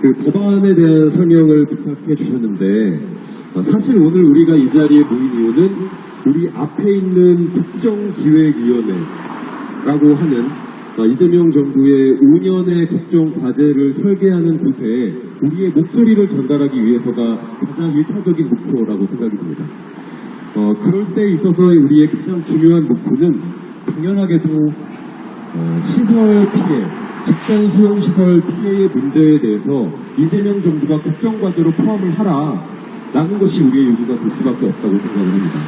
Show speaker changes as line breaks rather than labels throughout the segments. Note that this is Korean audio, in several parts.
그 법안에 대한 설명을 부탁해 주셨는데 어, 사실 오늘 우리가 이 자리에 모인 이유는 우리 앞에 있는 국정기획위원회라고 하는 어, 이재명 정부의 5년의 국정 과제를 설계하는 곳에 우리의 목소리를 전달하기 위해서가 가장 1차적인 목표라고 생각이 듭니다. 어, 그럴 때 있어서 우리의 가장 중요한 목표는 당연하게도 어, 시설 피해, 직장 수용 시설 피해의 문제에 대해서 이재명 정부가 국정 과제로 포함을 하라 라는 것이 우리의 요구가 될 수밖에 없다고 생각을 합니다.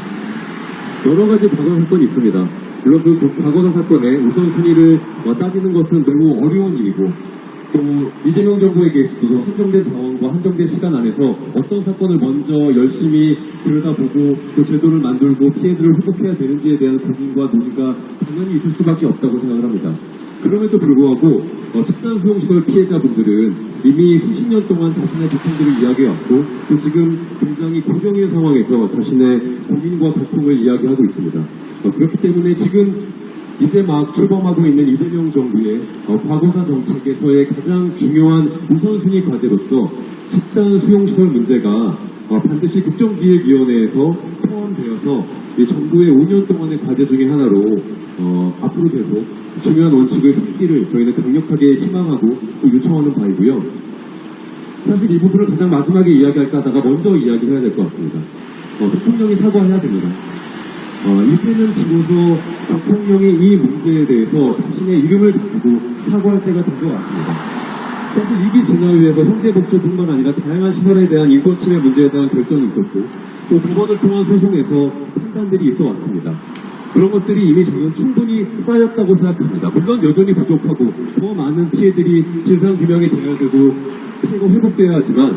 여러 가지 과거 사건이 있습니다. 물론 그 과거사 사건의 우선순위를 어, 따지는 것은 매우 어려운 일이고 또 이재명 정부에게 있어서 한정된 자원과 한정된 시간 안에서 어떤 사건을 먼저 열심히 들여다보고 또 제도를 만들고 피해들을 회복해야 되는지에 대한 고민과 논의가 당연히 있을 수밖에 없다고 생각을 합니다. 그럼에도 불구하고 어, 집단 수용시설 피해자분들은 이미 수십 년 동안 자신의 고통들을 이야기해왔고 또 지금 굉장히 고정의 상황에서 자신의 고민과 고통을 이야기하고 있습니다. 어, 그렇기 때문에 지금 이제 막 출범하고 있는 이재명 정부의 어, 과거사 정책에서의 가장 중요한 우선순위 과제로서 집단 수용시설 문제가 어, 반드시 국정기획위원회에서 포함되어서 이 정부의 5년 동안의 과제 중에 하나로 어, 앞으로 계속 중요한 원칙을 삼기를 저희는 강력하게 희망하고 또 요청하는 바이고요. 사실 이 부분을 가장 마지막에 이야기할까 하다가 먼저 이야기를 해야 될 것 같습니다. 어, 대통령이 사과해야 됩니다. 어, 이때는 비로소 대통령이 이 문제에 대해서 자신의 이름을 가지고 사과할 때가 된 것 같습니다. 사실 이기 진화위에서 형제복지뿐만 아니라 다양한 시설에 대한 인권 침해 문제에 대한 결정이 있었고 또 법원을 통한 소송에서 판단들이 있어 왔습니다. 그런 것들이 이미 저는 충분히 쌓였다고 생각합니다. 물론 여전히 부족하고 더 많은 피해들이 진상규명이 되어야 되고 피해가 회복돼야 하지만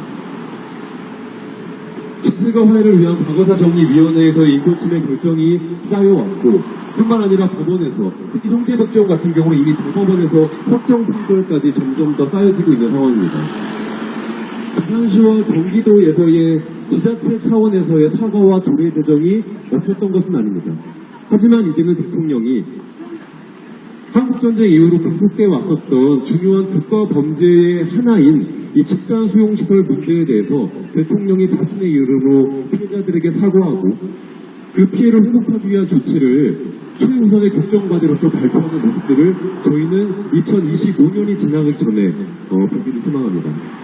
화해를 위한 과거사 정리위원회에서의 인권침해 결정이 쌓여왔고 뿐만 아니라 법원에서 특히 형제백정 같은 경우는 이미 대법원에서 확정 판결까지 점점 더 쌓여지고 있는 상황입니다. 부산시와 경기도에서의 지자체 차원에서의 사과와 조례 제정이 없었던 것은 아닙니다. 하지만 이제는 대통령이 한국전쟁 이후로 계속돼 왔었던 중요한 국가 범죄의 하나인 이 집단 수용시설 문제에 대해서 대통령이 자신의 이름으로 피해자들에게 사과하고 그 피해를 회복하기 위한 조치를 최우선의 국정과제로서 발표하는 모습들을 저희는 2025년이 지나기 전에 어, 보기를 희망합니다.